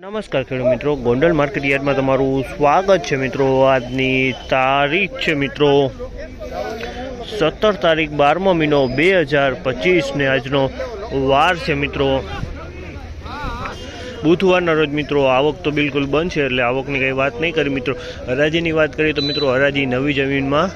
નમસ્કાર ખેડૂત મિત્રો, ગોંડલ માર્કેટ તમારું સ્વાગત છે મિત્રો. આજની તારીખ છે મિત્રો સત્તર તારીખ બારમો મહિનો બે હજાર પચીસ ને આજનો વાર છે મિત્રો. બુધવારના રોજ મિત્રો આવક તો બિલકુલ બંધ છે, એટલે આવકની કંઈ વાત નહીં કરી મિત્રો. હરાજીની વાત કરીએ તો મિત્રો હરાજી નવી જમીનમાં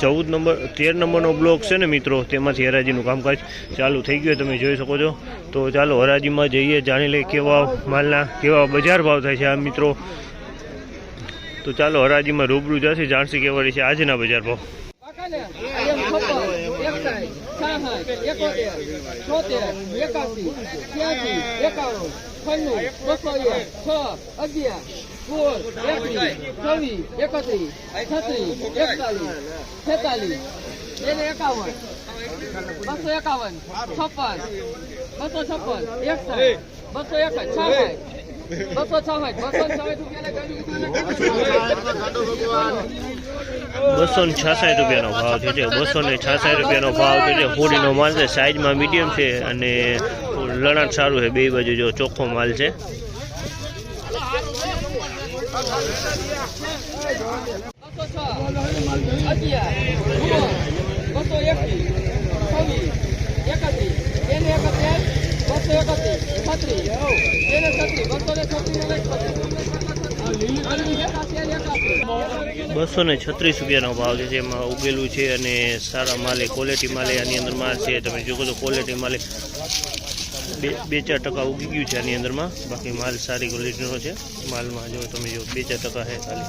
ચૌદ નંબર, તેર નંબરનો બ્લોક છે ને મિત્રો, તેમાંથી હરાજીનું કામકાજ ચાલુ થઈ ગયું તમે જોઈ શકો છો. તો ચાલો હરાજીમાં જઈએ, જાણી લઈએ કેવા માલના, કેવા બજાર ભાવ થાય છે આ મિત્રો. તો ચાલો હરાજીમાં રૂબરૂ જશે, જાણશે કેવા રહી છે આજના બજાર ભાવ એમ છપ્પન એકસાઠ છાસઠ એકોતેર છોતેર એકાસી ત્યાસી એકાણું છન્નું બસો એક છ અગિયાર સોળ એકવીસ છવ્વીસ એકત્રીસ છત્રીસ એકતાલીસ છેતાલીસ એને એકાવન બસો એકાવન છપ્પન બસો છપ્પન એકસઠ બસો એક છાસઠ બસો છાસઠ બસો છાસઠ રૂપિયા બસો ને છાસઠ રૂપિયાનો ભાવ છે. જે બસો ને છાસઠ રૂપિયાનો ભાવ છે. હોળીનો માલ છે સાઇઝમાં મીડિયમ છે અને લણાટ સારું છે, બે બાજુ જો ચોખ્ખો માલ છે. છ અગિયાર બસો એકવીસ છવ્વીસ એકત્રીસ એને એકત્રીસ બસો એકત્રીસ છત્રીસ એને છત્રીસ બસો ને છત્રીસ બસો ને છત્રીસ રૂપિયાનો ભાવ છે, જેમાં ઉગેલું છે અને સારા માલે ક્વોલિટી માલે આની અંદર માલ છે. તમે જોવો તો ક્વોલિટી માલે બે બે ચાર ટકા ઉગી ગયું છે આની અંદરમાં. બાકી માલ સારી ક્વોલિટીનો છે. માલમાં જો તમે જો બે ચાર ટકા છે, ખાલી.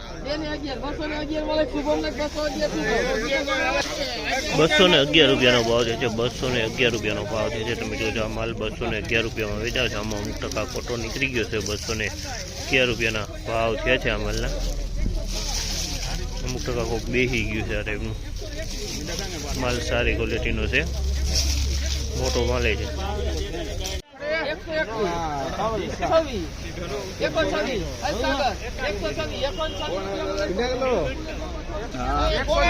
બસો ને અગિયાર રૂપિયાનો ભાવ છે બસો ને અગિયાર રૂપિયાનો ભાવ છે તમે જોજો આ માલ બસો ને અગિયાર રૂપિયામાં વેચાવ છે. આમાં અમુક ટકા ખોટો નીકળી ગયો છે બસો ને અગિયાર રૂપિયાના ભાવ થયા છે આ માલના. અમુક ટકા કોક બેસી ગયું છે આ ટાઈપનું માલ સારી ક્વોલિટીનો છે. મોટો માલે છે.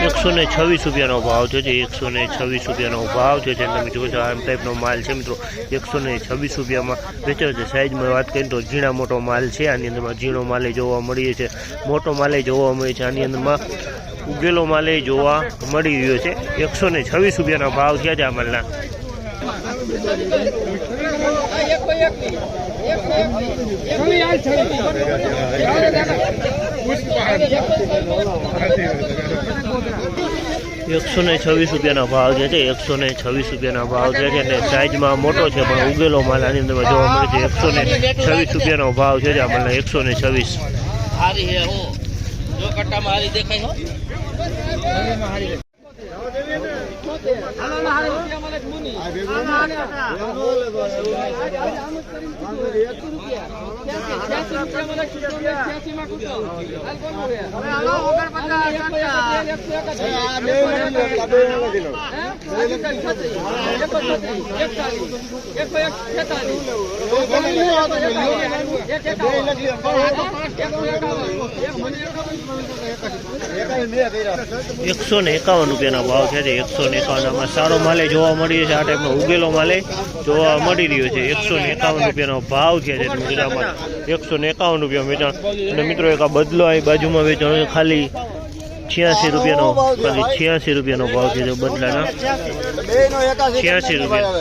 એકસો ને છવ્વીસ રૂપિયાનો ભાવ છે, એકસો ને છવ્વીસ રૂપિયાનો ભાવ છે. તમે જોવો છો, આ ટાઈપનો માલ છે મિત્રો. એકસો ને છવ્વીસ રૂપિયામાં વેચાયો છે. સાઈઝમાં વાત કરીએ તો ઝીણા મોટો માલ છે. આની અંદરમાં ઝીણો માલે જોવા મળીએ છે. મોટો માલે જોવા મળે છે. આની અંદરમાં ઉગેલો માલે જોવા મળી રહ્યો છે. એકસો ને છવ્વીસ રૂપિયાના ભાવ થયા છે આ માલના. એકસો ને છવ્વીસ રૂપિયાના ભાવ જે છે એકસો ને છવ્વીસ રૂપિયાનો ભાવ છે ને સાઈઝમાં મોટો છે પણ ઉગેલો માલ આની અંદર જોવા મળે છે એકસો ને છવ્વીસ રૂપિયાનો ભાવ છે જે આ માલના એકસો ને છવ્વીસ. હારી હે જો કટ્ટામાં હારી દેખાય હો. રૂપિયા એકસો ને એકાવન રૂપિયાના ભાવ છે એકસો ને એકાવનમાં સારો માલે જોવા મળી છે, આ ટાઈપનો ઉગેલો માલે જોવા મળી રહ્યો છે. એકસો ને એકાવન રૂપિયાનો ભાવ છે ગુજરાતમાં. એકસો ને એકાવન રૂપિયા વેચાણ. અને મિત્રો એક આ બદલો આ બાજુમાં વેચાણ ખાલી છ્યાસી રૂપિયાનો ખાલી છ્યાસી રૂપિયાનો ભાવ છે બદલાના. છ્યાસી રૂપિયા.